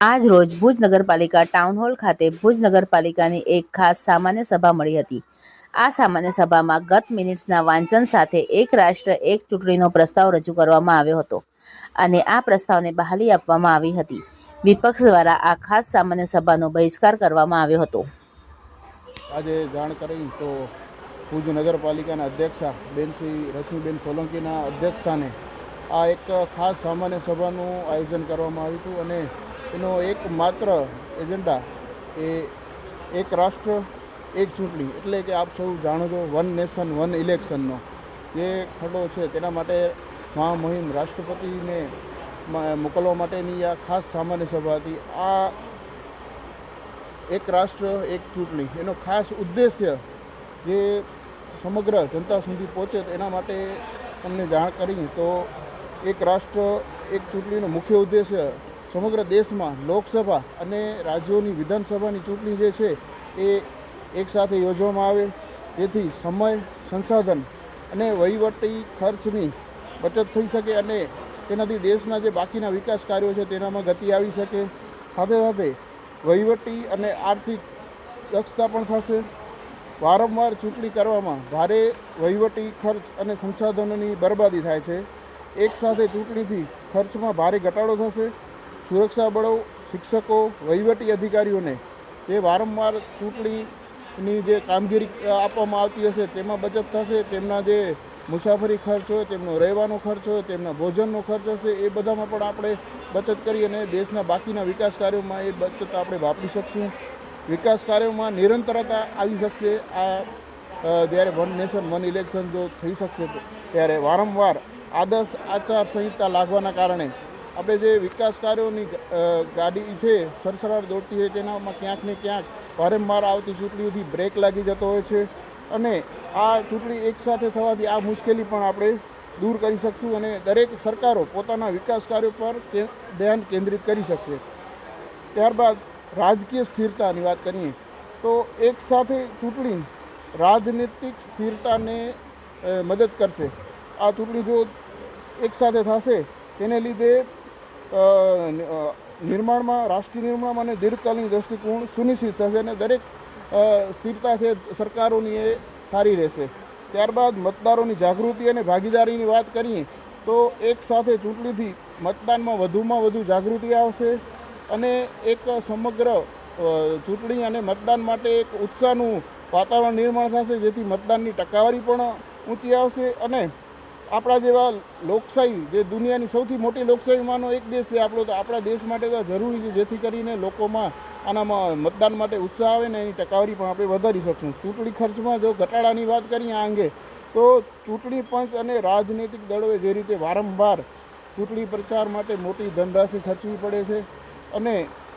આજ રોજ ભુજ નગરપાલિકા ટાઉન હોલ ખાતે ભુજ નગરપાલિકાની એક ખાસ સામાન્ય સભા મળી હતી. આ સામાન્ય સભામાં ગત મિનિટ્સના વાંચન સાથે એક રાષ્ટ્ર, એક ચૂંટણીનો પ્રસ્તાવ રજૂ કરવામાં આવ્યો હતો અને આ પ્રસ્તાવને બહાલી આપવામાં આવી હતી. વિપક્ષ દ્વારા આ ખાસ સામાન્ય સભાનો બહિષ્કાર કરવામાં આવ્યો હતો. આજે જાણ કરી તો ભુજ નગરપાલિકાના અધ્યક્ષા બેન શ્રી રશ્મિબેન સોલંકીના અધ્યક્ષસ્થાને આ એક ખાસ સામાન્ય સભાનું આયોજન કરવામાં આવ્યું હતું અને એનો એક માત્ર એજન્ડા એ એક રાષ્ટ્ર, એક ચૂંટણી. એટલે કે આપ સૌ જાણો છો, વન નેશન, વન ઇલેક્શનનો. જે ખરડો છે, તેના માટે મહામહિમ રાષ્ટ્રપતિને મોકલવા માટેની આ ખાસ સામાન્ય સભા હતી. આ એક રાષ્ટ્ર, એક ચૂંટણી. એનો ખાસ ઉદ્દેશ્ય જે સમગ્ર જનતા સુધી પહોંચે એના માટે તમને જાણ કરી, તો એક રાષ્ટ્ર, એક ચૂંટણીનો મુખ્ય ઉદ્દેશ્ય સમગ્ર દેશમાં લોકસભા અને રાજ્યોની વિધાનસભાની ચૂંટણી જે છે એ એકસાથે યોજવામાં આવે. જેથી સમય, સંસાધન અને વહીવટી ખર્ચની બચત થઈ શકે અને તેનાથી દેશના જે બાકીના વિકાસ કાર્યો છે તેનામાં ગતિ આવી શકે. સાથે સાથે વહીવટી અને આર્થિક દક્ષતા પણ થશે. વારંવાર ચૂંટણી કરવામાં ભારે વહીવટી ખર્ચ અને સંસાધનોની બરબાદી થાય છે. એકસાથે ચૂંટણીથી ખર્ચમાં ભારે ઘટાડો થશે. સુરક્ષા બળો, શિક્ષકો, વહીવટી અધિકારીઓને એ વારંવાર ચૂંટણીની જે કામગીરી આપવામાં આવતી હશે, તેમાં બચત થશે, તેમના જે મુસાફરી ખર્ચ હોય, તેમનો રહેવાનો ખર્ચ હોય, તેમના ભોજનનો ખર્ચ હશે, એ બધામાં પણ આપણે બચત કરી અને દેશના બાકીના વિકાસ કાર્યોમાં એ બચત આપણે વાપરી શકશું. વિકાસ કાર્યોમાં નિરંતરતા આવી શકશે. આ જ્યારે વન નેશન, વન ઇલેક્શન જો થઈ શકશે ત્યારે વારંવાર આદર્શ આચાર સંહિતા લાગવાના કારણે આપણે જે વિકાસ કાર્યોની ગાડી છે સરસરાટ દોડતી હોય તેનામાં ક્યાંક ને ક્યાંક વારંવાર આવતી ચૂંટણીઓથી બ્રેક લાગી જતો હોય છે અને આ ચૂંટણી એકસાથે થવાથી આ મુશ્કેલી પણ આપણે દૂર કરી શકશું અને દરેક સરકારો પોતાના વિકાસ કાર્યો પર ધ્યાન કેન્દ્રિત કરી શકશે. ત્યારબાદ રાજકીય સ્થિરતાની વાત કરીએ, તો એક સાથે ચૂંટણી રાજનીતિક સ્થિરતાને મદદ કરશે. આ ચૂંટણી જો એક સાથે થશે, તેને લીધે નિર્માણમાં, રાષ્ટ્રીય નિર્માણમાં અને દીર્ઘકાલીન દૃષ્ટિકોણ સુનિશ્ચિત થશે અને દરેક સ્થિરતા છે સરકારોની એ સારી રહેશે. ત્યારબાદ મતદારોની જાગૃતિ અને ભાગીદારીની વાત કરીએ, તો એક સાથે ચૂંટણીથી મતદાનમાં વધુમાં વધુ જાગૃતિ આવશે અને એક સમગ્ર ચૂંટણી અને મતદાન માટે એક ઉત્સાહનું વાતાવરણ નિર્માણ થશે જેથી મતદાનની ટકાવારી પણ ઊંચી આવશે અને આપણા જેવા લોકશાહી, જે દુનિયાની સૌથી મોટી લોકશાહીમાંનો એક દેશ છે આપણો, તો આપણા દેશ માટે તો જરૂરી છે જેથી કરીને લોકોમાં આનામાં મતદાન માટે ઉત્સાહ આવે ને એની ટકાવારી પણ આપણે વધારી શકશું. ચૂંટણી ખર્ચમાં જો ઘટાડાની વાત કરીએ આ અંગે, તો ચૂંટણી પંચ અને રાજનૈતિક દળોએ જે રીતે વારંવાર ચૂંટણી પ્રચાર માટે મોટી ધનરાશિ ખર્ચવી પડે છે અને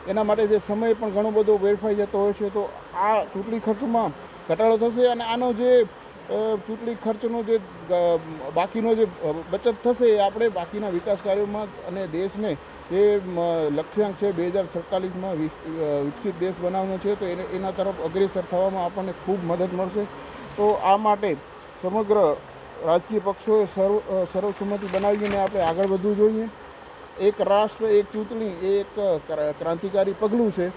એના માટે જે સમય પણ ઘણો બધો વેડફાઈ જતો હોય છે, તો આ ચૂંટણી ખર્ચમાં ઘટાડો થશે અને આનો જે ચૂંટણી ખર્ચનો જે બાકીનો જે બચત થશે એ આપણે બાકીના વિકાસ કાર્યોમાં અને દેશને જે લક્ષ્યાંક છે બે હજાર સડતાલીસમાં વિકસિત દેશ બનાવવાનો છે, તો એને, એના તરફ અગ્રેસર થવામાં આપણને ખૂબ મદદ મળશે. તો આ માટે સમગ્ર રાજકીય પક્ષોએ સર્વ સર્વસંમતિ બનાવીને આપણે આગળ વધવું જોઈએ. એક રાષ્ટ્ર, એક ચૂંટણી એ એક ક્રાંતિકારી પગલું છે.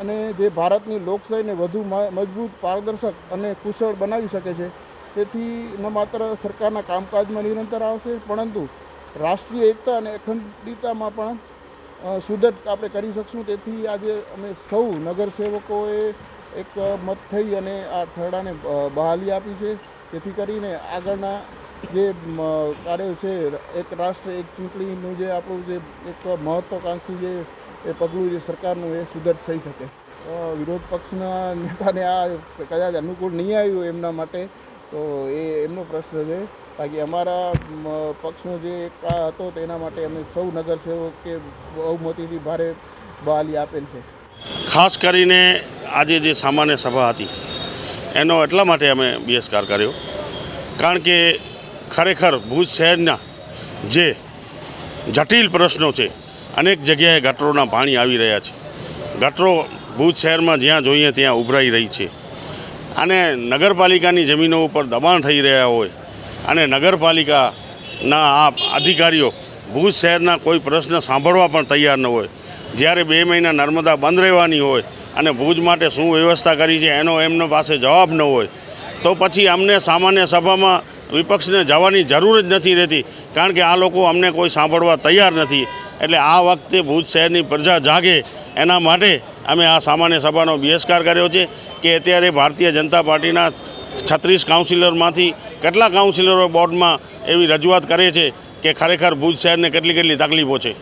અને જે ભારતની લોકશાહીને વધુ મજબૂત, પારદર્શક અને કુશળ બનાવી શકે છે. તેથી ન માત્ર સરકારના કામકાજમાં નિરંતર આવશે, પરંતુ રાષ્ટ્રીય એકતા અને અખંડિતતામાં પણ સુદૃઢ આપણે કરી શકશું. તેથી આજે અમે સૌ નગરસેવકોએ એક મત થઈ અને આ ઠરડાને બહાલી આપી છે. તેથી કરીને આગળના જે કાર્ય કાર્યો છે, એક રાષ્ટ્ર, એક ચૂંટણીનું જે આપણું જે એક મહત્ત્વાકાંક્ષી જે, એ પગલું જે સરકારનું એ સુદૃઢ થઈ શકે. વિરોધ પક્ષના નેતાને આ કદાચ અનુકૂળ નહીં આવ્યું એમના માટે તો એ એમનો પ્રશ્ન છે. બાકી અમારા પક્ષનો જે એક હતો તેના માટે અમે સૌ નગરસેવકે બહુમતીથી ભારે બહાલી આપેલ છે. ખાસ કરીને આજે જે સામાન્ય સભા હતી, એનો એટલા માટે અમે બહિષ્કાર કર્યો. કારણ કે ખરેખર ભુજ શહેરના જે જટિલ પ્રશ્નો છે, અનેક જગ્યાએ ગટરોના પાણી આવી રહ્યા છે. ગટરો ભુજ શહેરમાં જ્યાં જોઈએ ત્યાં ઉભરાઈ રહી છે. અને નગરપાલિકાની જમીનો ઉપર દબાણ થઈ રહ્યા હોય અને નગરપાલિકાના આ અધિકારીઓ ભુજ શહેરના કોઈ પ્રશ્ન સાંભળવા પણ તૈયાર ન હોય. જ્યારે બે મહિના નર્મદા બંધ રહેવાની હોય અને ભુજ માટે શું વ્યવસ્થા કરી છે એનો એમનો પાસે જવાબ ન હોય, તો પછી અમને સામાન્ય સભામાં વિપક્ષને જવાની જરૂર જ નથી રહેતી, કારણ કે આ લોકો અમને કોઈ સાંભળવા તૈયાર નથી. એટલે આ વખતે ભુજ શહેરની પ્રજા જાગે એના માટે અમે આ સામાન્ય સભાનો બહિષ્કાર કર્યો છે કે અત્યારે ભારતીય જનતા પાર્ટીના છત્રીસ કાઉન્સિલરમાંથી કેટલા કાઉન્સિલરો બોર્ડમાં એવી રજૂઆત કરે છે કે ખરેખર ભુજ શહેરને કેટલી કેટલી તકલીફો છે?